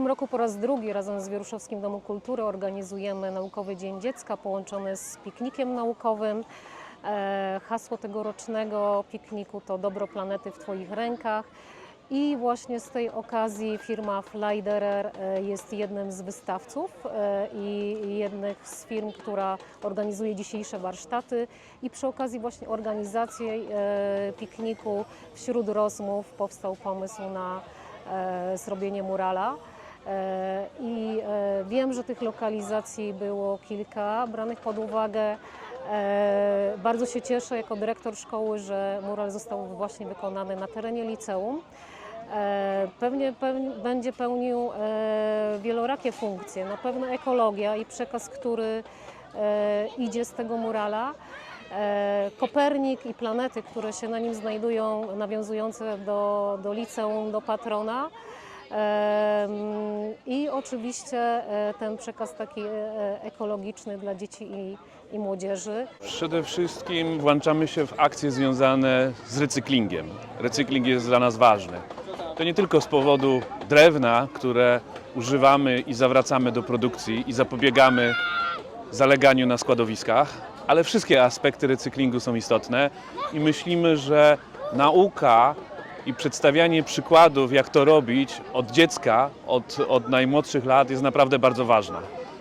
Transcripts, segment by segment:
tym roku po raz drugi razem z Wieruszowskim Domem Kultury organizujemy Naukowy Dzień Dziecka połączony z piknikiem naukowym. E, Hasło tegorocznego pikniku to Dobro planety w Twoich rękach. I właśnie z tej okazji firma Flyderer e, jest jednym z wystawców e, i jednych z firm, która organizuje dzisiejsze warsztaty. I przy okazji właśnie organizacji pikniku wśród rozmów powstał pomysł na zrobienie murala. E, I e, wiem, że tych lokalizacji było kilka branych pod uwagę. E, Bardzo się cieszę jako dyrektor szkoły, że mural został właśnie wykonany na terenie liceum. Pewnie będzie pełnił wielorakie funkcje. Na pewno ekologia i przekaz, który idzie z tego murala. Kopernik i planety, które się na nim znajdują, nawiązujące do, do liceum, do patrona. I oczywiście e, ten przekaz taki e, ekologiczny dla dzieci i, i młodzieży. Przede wszystkim włączamy się w akcje związane z recyklingiem. Recykling jest dla nas ważny. To nie tylko z powodu drewna, które używamy i zawracamy do produkcji i zapobiegamy zaleganiu na składowiskach, ale wszystkie aspekty recyklingu są istotne i myślimy, że nauka i przedstawianie przykładów, jak to robić od dziecka, od, od najmłodszych lat jest naprawdę bardzo ważne.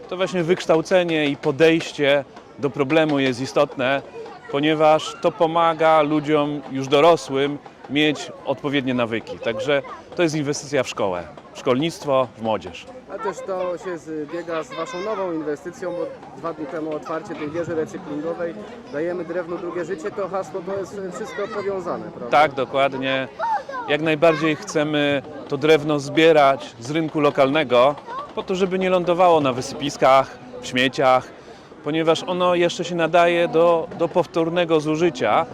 To właśnie wykształcenie i podejście do problemu jest istotne, ponieważ to pomaga ludziom już dorosłym mieć odpowiednie nawyki. Także to jest inwestycja w szkołę, szkolnictwo, w młodzież. A też to się zbiega z Waszą nową inwestycją, bo dwa dni temu otwarcie tej wieży recyklingowej. Dajemy drewno drugie życie, to hasło to jest wszystko powiązane, prawda? Tak, dokładnie. Jak najbardziej chcemy to drewno zbierać z rynku lokalnego, po to, żeby nie lądowało na wysypiskach, w śmieciach, ponieważ ono jeszcze się nadaje do, do powtórnego zużycia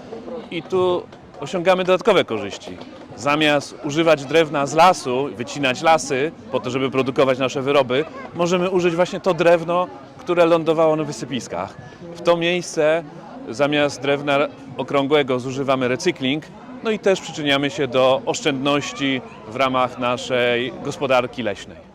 i tu osiągamy dodatkowe korzyści. Zamiast używać drewna z lasu, wycinać lasy po to, żeby produkować nasze wyroby, możemy użyć właśnie to drewno, które lądowało na wysypiskach. W to miejsce zamiast drewna okrągłego zużywamy recykling, no i też przyczyniamy się do oszczędności w ramach naszej gospodarki leśnej.